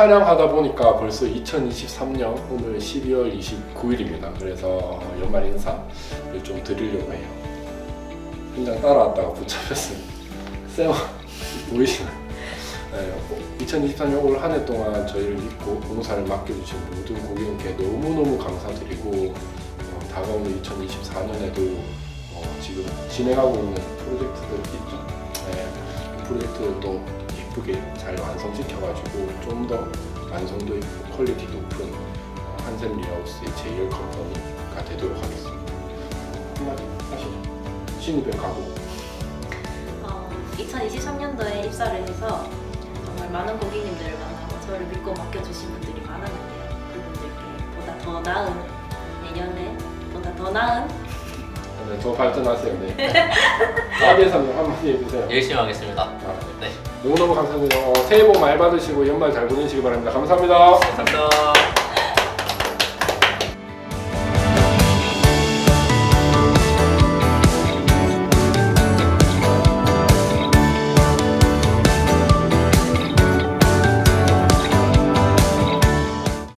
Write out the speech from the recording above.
촬영하다 보니까 벌써 2023년 오늘 12월 29일입니다. 그래서 어, 연말 인사를 좀 드리려고 해요. 현장 따라왔다가 붙잡혔어요. 쌤 보이시나요? 네, 2023년 올 한 해 동안 저희를 믿고 봉사를 맡겨주신 모든 고객님께 너무너무 감사드리고 어, 다가오는 2024년에도 어, 지금 진행하고 있는 프로젝트들 있죠. 네, 이 프로젝트도 예쁘게 잘 완성시켜 가지고 좀 더 완성도 있고 퀄리티 높은 어, 한샘 리하우스의 제일 컴퍼니가 되도록 하겠습니다. 한마디 하시죠. 신입에 가고 어, 2023년도에 입사를 해서 정말 많은 고객님들을 만나고 저를 믿고 맡겨주신 분들이 많았는데요. 그분들께 보다 더 나은 내년에 보다 더 나은 네, 더 발전하세요. 네. 아비에서는 한마디 해주세요. 열심히 하겠습니다. 아, 네. 너무너무 감사합니다. 어, 새해 복 많이 받으시고 연말 잘 보내시기 바랍니다. 감사합니다. 감사합니다.